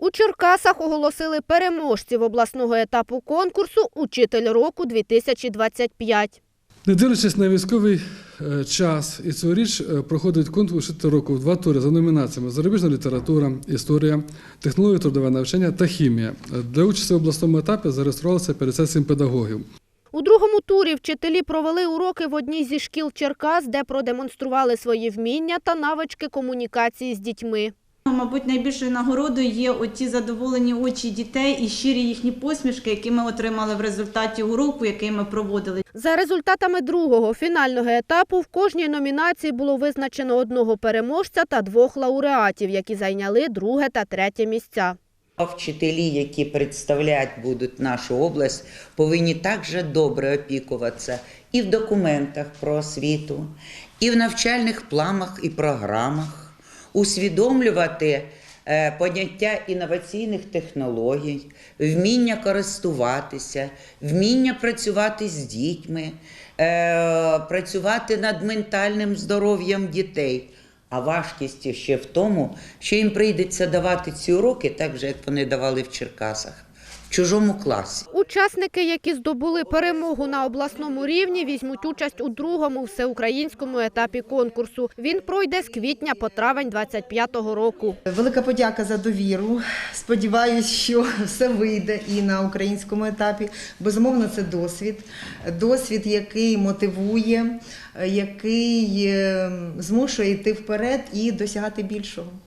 У Черкасах оголосили переможців обласного етапу конкурсу Учитель року 2025 Не дивлячись на військовий е, час, і цьогоріч е, проходить конкурс «Вчитель року в два тури за номінаціями зарубіжна література, історія, технології трудове навчання та хімія. Для участі в обласному етапі зареєструвалося 57 педагогів. У другому турі вчителі провели уроки в одній зі шкіл Черкас, де продемонстрували свої вміння та навички комунікації з дітьми. Мабуть, найбільшою нагородою є оті задоволені очі дітей і щирі їхні посмішки, які ми отримали в результаті уроку, який ми проводили. За результатами другого фінального етапу в кожній номінації було визначено одного переможця та двох лауреатів, які зайняли друге та третє місця. Вчителі, які представляти будуть нашу область, повинні також добре опікуватися і в документах про освіту, і в навчальних планах і програмах, усвідомлювати е, поняття інноваційних технологій, вміння користуватися, вміння працювати з дітьми, е, працювати над ментальним здоров'ям дітей. А важкість ще в тому, що їм прийдеться давати ці уроки, так же, як вони давали в Черкасах, в чужому класі. Учасники, які здобули перемогу на обласному рівні, візьмуть участь у другому всеукраїнському етапі конкурсу. Він пройде з квітня по травень 25-го року. Велика подяка за довіру. Сподіваюсь, що все вийде і на українському етапі. Безумовно, це досвід. Досвід, який мотивує, який е, змушує йти вперед і досягати більшого.